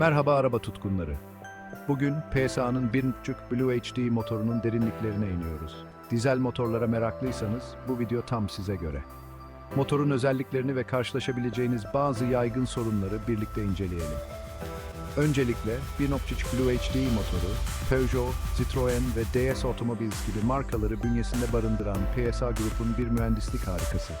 Merhaba araba tutkunları. Bugün PSA'nın 1.5 Blue HD motorunun derinliklerine iniyoruz. Dizel motorlara meraklıysanız bu video tam size göre. Motorun özelliklerini ve karşılaşabileceğiniz bazı yaygın sorunları birlikte inceleyelim. Öncelikle 1.3 Blue HD motoru, Peugeot, Citroen ve DS Automobiles gibi markaları bünyesinde barındıran PSA grubun bir mühendislik harikası.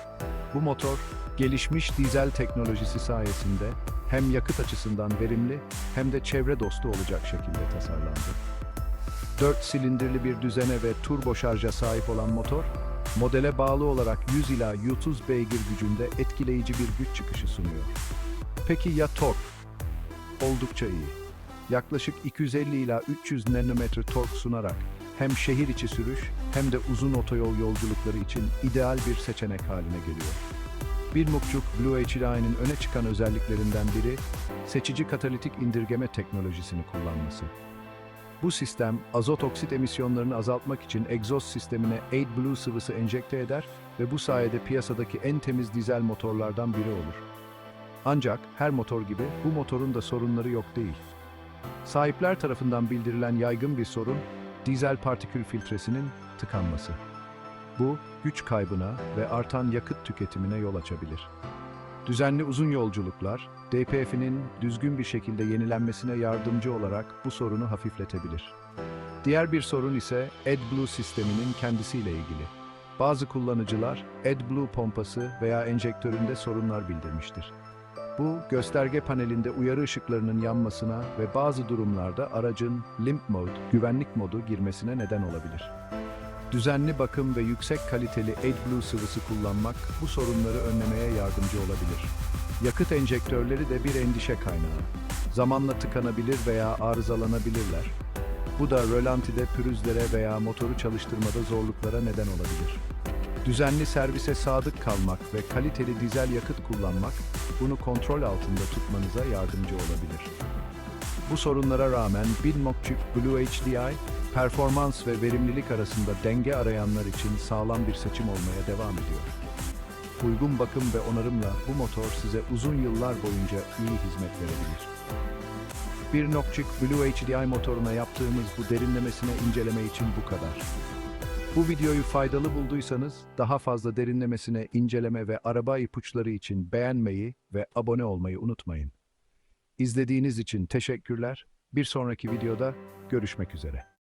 Bu motor, gelişmiş dizel teknolojisi sayesinde hem yakıt açısından verimli hem de çevre dostu olacak şekilde tasarlandı. 4 silindirli bir düzene ve turbo şarja sahip olan motor, modele bağlı olarak 100 ila 130 beygir gücünde etkileyici bir güç çıkışı sunuyor. Peki ya tork? Oldukça iyi. Yaklaşık 250 ila 300 nanometre tork sunarak hem şehir içi sürüş hem de uzun otoyol yolculukları için ideal bir seçenek haline geliyor. 1.5 Blue öne çıkan özelliklerinden biri, seçici katalitik indirgeme teknolojisini kullanması. Bu sistem, azot oksit emisyonlarını azaltmak için egzoz sistemine AdBlue sıvısı enjekte eder ve bu sayede piyasadaki en temiz dizel motorlardan biri olur. Ancak her motor gibi bu motorun da sorunları yok değil. Sahipler tarafından bildirilen yaygın bir sorun, dizel partikül filtresinin tıkanması. Bu, güç kaybına ve artan yakıt tüketimine yol açabilir. Düzenli uzun yolculuklar, DPF'nin düzgün bir şekilde yenilenmesine yardımcı olarak bu sorunu hafifletebilir. Diğer bir sorun ise AdBlue sisteminin kendisiyle ilgili. Bazı kullanıcılar AdBlue pompası veya enjektöründe sorunlar bildirmiştir. Bu, gösterge panelinde uyarı ışıklarının yanmasına ve bazı durumlarda aracın limp mode, güvenlik modu girmesine neden olabilir. Düzenli bakım ve yüksek kaliteli AdBlue sıvısı kullanmak bu sorunları önlemeye yardımcı olabilir. Yakıt enjektörleri de bir endişe kaynağı. Zamanla tıkanabilir veya arızalanabilirler. Bu da rölantide pürüzlere veya motoru çalıştırmada zorluklara neden olabilir. Düzenli servise sadık kalmak ve kaliteli dizel yakıt kullanmak bunu kontrol altında tutmanıza yardımcı olabilir. Bu sorunlara rağmen 1.3 Blue HDI, performans ve verimlilik arasında denge arayanlar için sağlam bir seçim olmaya devam ediyor. Uygun bakım ve onarımla bu motor size uzun yıllar boyunca iyi hizmet verebilir. 1.3 Blue HDI motoruna yaptığımız bu derinlemesine inceleme için bu kadar. Bu videoyu faydalı bulduysanız daha fazla derinlemesine inceleme ve araba ipuçları için beğenmeyi ve abone olmayı unutmayın. İzlediğiniz için teşekkürler. Bir sonraki videoda görüşmek üzere.